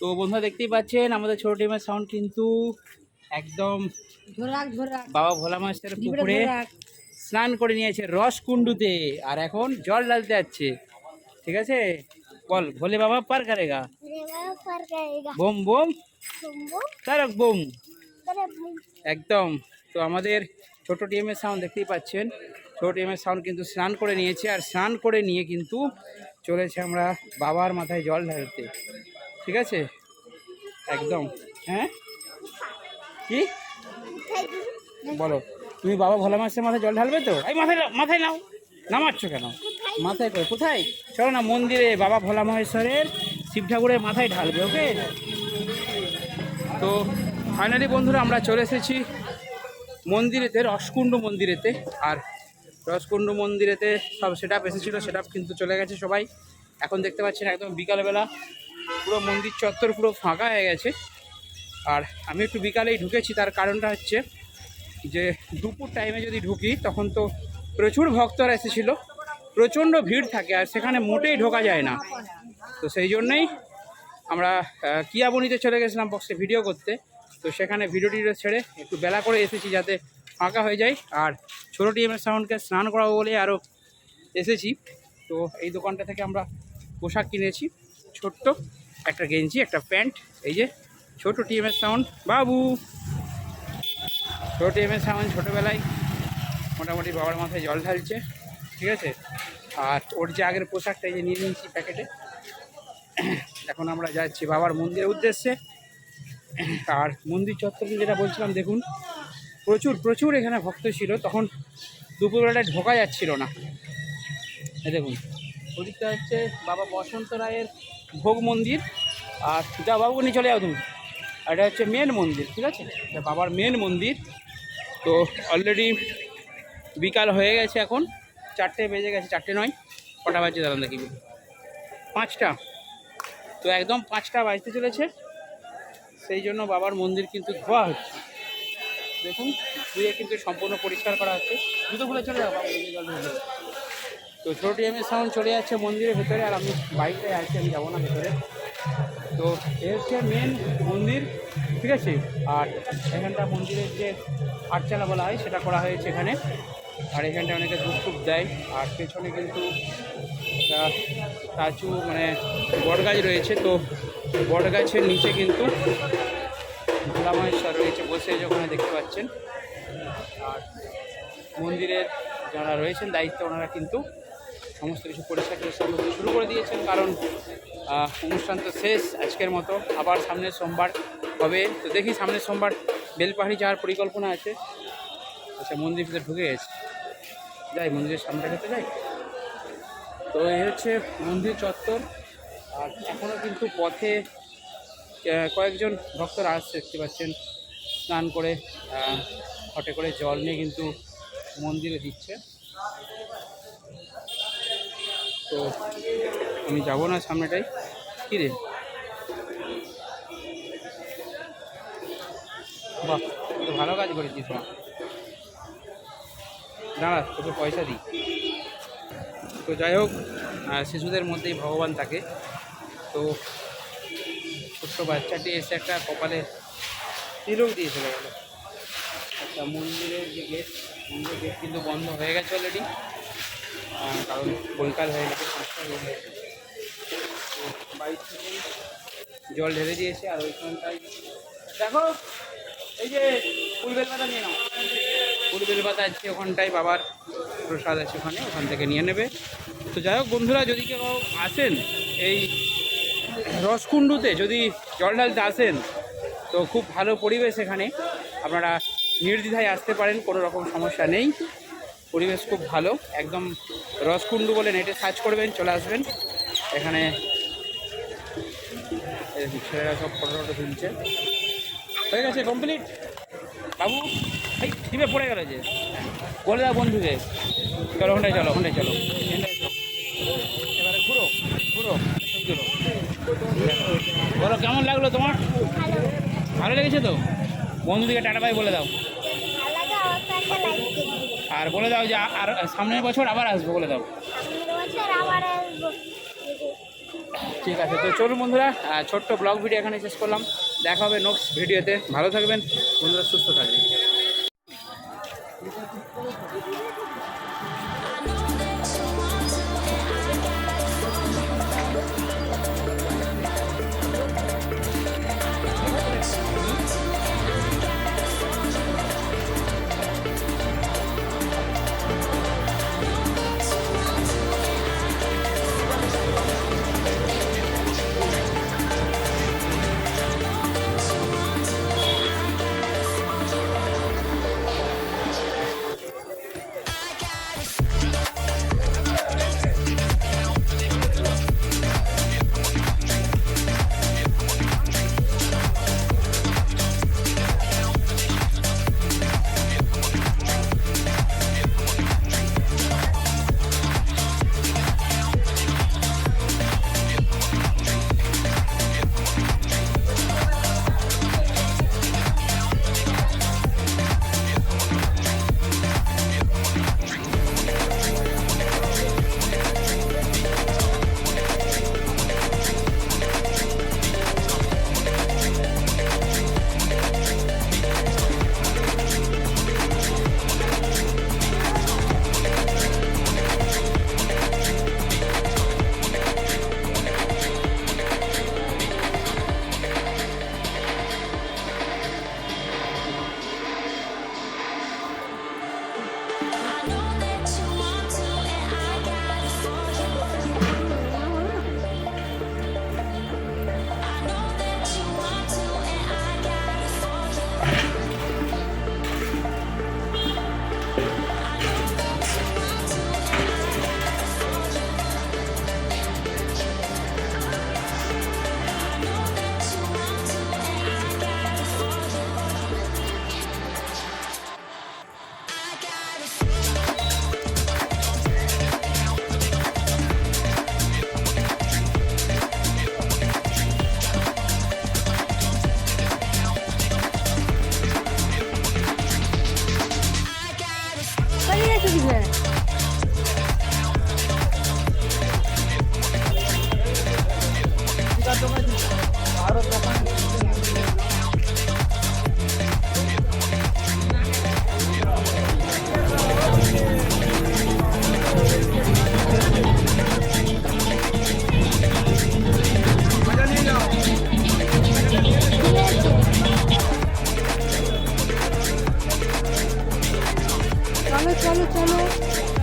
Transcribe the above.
তো বন্ধুরা দেখতেই পাচ্ছেন আমাদের ছোট ডিমের সাউন্ড কিন্তু একদম বাবা ভোলা মাছের পুকুরে স্নান করে নিয়েছে রস কুণ্ডুতে আর এখন জল ডালতে যাচ্ছে। ঠিক আছে? বল ভোলে বাবা পার করেগা। বোম বোম। তারক বোম। একদম। তো আমাদের ছোট টিএমের সাউন্ড দেখতেই পাচ্ছেন। ছোট টিএমের সাউন্ড কিন্তু স্নান করে নিয়েছে আর স্নান করে নিয়ে কিন্তু চলেছে আমরা বাবার মাথায় জল ঢালতে। ঠিক আছে? একদম। হ্যাঁ? কি? বলো। তুমি বাবা ভোলা মাছের মাথায় জল ঢালবে তো? এই মাথায় মাথায় নাও। নামাচ্ছ কেন? মাথায় করে, কোথায়? চলো না, মন্দিরে বাবা ভোলা মহেশ্বরের শিব ঠাকুরের মাথায় ঢালবে, ওকে? তো ফাইনালি বন্ধুরা, আমরা চলে এসেছি মন্দিরেতে, রসকুণ্ড মন্দিরেতে। আর রসকুণ্ড মন্দিরেতে সব সেট আপ এসেছিল সেট কিন্তু চলে গেছে সবাই। এখন দেখতে পাচ্ছেন একদম বিকালবেলা। পুরো মন্দির চত্বর পুরো ফাঁকা হয়ে গেছে। আর আমি একটু বিকালেই ঢুকেছি, তার কারণটা হচ্ছে যে দুপুর টাইমে যদি ঢুকি, তখন তো প্রচুর ভক্তরা এসেছিল, প্রচণ্ড ভিড় থাকে আর সেখানে মোটেই ঢোকা যায় না। তো সেই জন্যই আমরা কিয়াবনিতে চলে গেছিলাম বক্সে ভিডিও করতে। তো সেখানে ভিডিও টিডিও ছেড়ে একটু বেলা করে এসেছি যাতে ফাঁকা হয়ে যায়। আর ছোটো টিএমের সাউন্ডকে স্নান করাবো বলে আরও এসেছি। তো এই দোকানটা থেকে আমরা পোশাক কিনেছি। ছোট্ট একটা গেঞ্জি, একটা প্যান্ট, এই যে ছোটো টিএমের সাউন্ড। বাবু! ছোটো টিএমের সাউন্ড ছোটোবেলায় মোটামুটি বাবার মাথায় জল ঢালছে, ঠিক আছে? আর ওর যে আগের পোশাকটা, এই যে নিয়ে নিয়েছি প্যাকেটে। এখন আমরা যাচ্ছি বাবার মন্দিরের উদ্দেশ্যে। আর মন্দির চত্বরে যেটা বলছিলাম, দেখুন, প্রচুর প্রচুর এখানে ভক্ত ছিল। তখন দুপুরবেলায় ঢোকা যাচ্ছিল না। দেখুন, ওদিকটা হচ্ছে বাবা বসন্ত রায়ের ভোগ মন্দির আর যা বাবু নিয়ে চলে যাও তুমি। আর এটা হচ্ছে মেন মন্দির ঠিক আছে? এটা বাবার মেন মন্দির। তো অলরেডি বিকাল হয়ে গেছে এখন। চারটে বেজে গেছে চারটে নয়। কটা বাজছে দাঁড়ান দেখি। পাঁচটা। তো একদম পাঁচটা বাজতে চলেছে। সেই জন্য বাবার মন্দির কিন্তু ধোয়া হচ্ছে। দেখুন ধুয়ে কিন্তু সম্পূর্ণ পরিষ্কার করা হচ্ছে। জুতো খুলে চলে যাব বাবা, মন্দিরে জল ঢেলে দেবো। তো ছোটো টিএমের সাউন্ড চলে যাচ্ছে মন্দিরের ভেতরে, আর আমি বাইকটায় আছি, আমি যাব না ভেতরে। তো এ হচ্ছে মেন মন্দির, ঠিক আছে? আর এখানটা মন্দিরের যে আটচালা বলা হয়, সেটা করা হয়েছে এখানে। আর এখানটা অনেকে ধূপ টুপ দেয়, আর পেছনে কিন্তু স্ট্যাচু মানে বটগাছ রয়েছে। তো বটগাছের নিচে কিন্তু ভোলা মহেশ্বর রয়েছে বসে ওখানে দেখতে পাচ্ছেন। আর মন্দিরের যারা রয়েছেন, দায়িত্ব ওনারা কিন্তু সমস্ত কিছু পরিষ্কার টরিষ্কার করতে শুরু করে দিয়েছেন কারণ অনুষ্ঠান তো শেষ আজকের মতো আবার সামনের সোমবার হবে। তো দেখি সামনের সোমবার বেলপাহাড়ি যাওয়ার পরিকল্পনা আছে। আচ্ছা মন্দির ভিতরে ঢুকে গেছে। যাই মন্দিরের সামনে খেতে যাই। তো এই হচ্ছে মন্দির চত্বর। আর এখনও কিন্তু পথে কয়েকজন ভক্তরা আসছে দেখতে পাচ্ছেন। স্নান করে আহ, ঘটে করে জল নিয়ে কিন্তু মন্দিরে দিচ্ছে। তো আমি যাব না সামনেটাই। কী রে? বাহ ভালো কাজ করেছিস মা। দাঁড়া, তোকে পয়সা দিই। তো যাই হোক শিশুদের মধ্যেই ভগবান থাকে। তো ছোট্ট বাচ্চাটি এসে একটা কপালে তিলক দিয়ে চলে গেল। আচ্ছা মন্দিরের যে গেট, মন্দিরের গেট কিন্তু বন্ধ হয়ে গেছে অলরেডি কারণ বৈকাল হয়ে গেছে, পাঁচটা গেছে। বাইক থেকে জল ঢেলে দিয়েছে, আর ওইখানটায় দেখো, এই যে ফুলবেল পাতা নিয়ে নাও। ফুলবেল পাতা আছে ওখানটায়, বাবার প্রসাদ আছে ওখানে, ওখান থেকে নিয়ে নেবে। তো যাই হোক বন্ধুরা, যদি কেউ আসেন, এই রসকুণ্ডুতে যদি জল ঢালতে আসেন, তো খুব ভালো পরিবেশ এখানে। আপনারা নির্দ্বিধায় আসতে পারেন, কোনো রকম সমস্যা নেই। পরিবেশ খুব ভালো। একদম রসকুণ্ডু বলে নেটে সার্চ করবেন, চলে আসবেন। এখানে ছেলেরা সব ফটো টটো তুলছে। হয়ে গেছে কমপ্লিট বাবু, এই টিপে পড়ে গেল যে। বলে দাও বন্ধুকে। চলো ওখানটায় চলো ওখানটায় চলো। এবারে ঘুরো ঘুরো ঘুরো। বলো, কেমন লাগল তোমার? ভালো ভালো লেগেছে তো? বন্ধুদিকে টাটা বাই বলে দাও। আর বলে দাও যে আর সামনের বছর আবার আসব বলে দাও। ঠিক আছে, তো চলুন বন্ধুরা ছোট্ট ব্লগ ভিডিও এখানে শেষ করলাম। দেখা হবে নেক্সট ভিডিওতে ভালো থাকবেন, বন্ধুরা সুস্থ থাকবেন। পালিয়ে গেছে চলো চলো চলো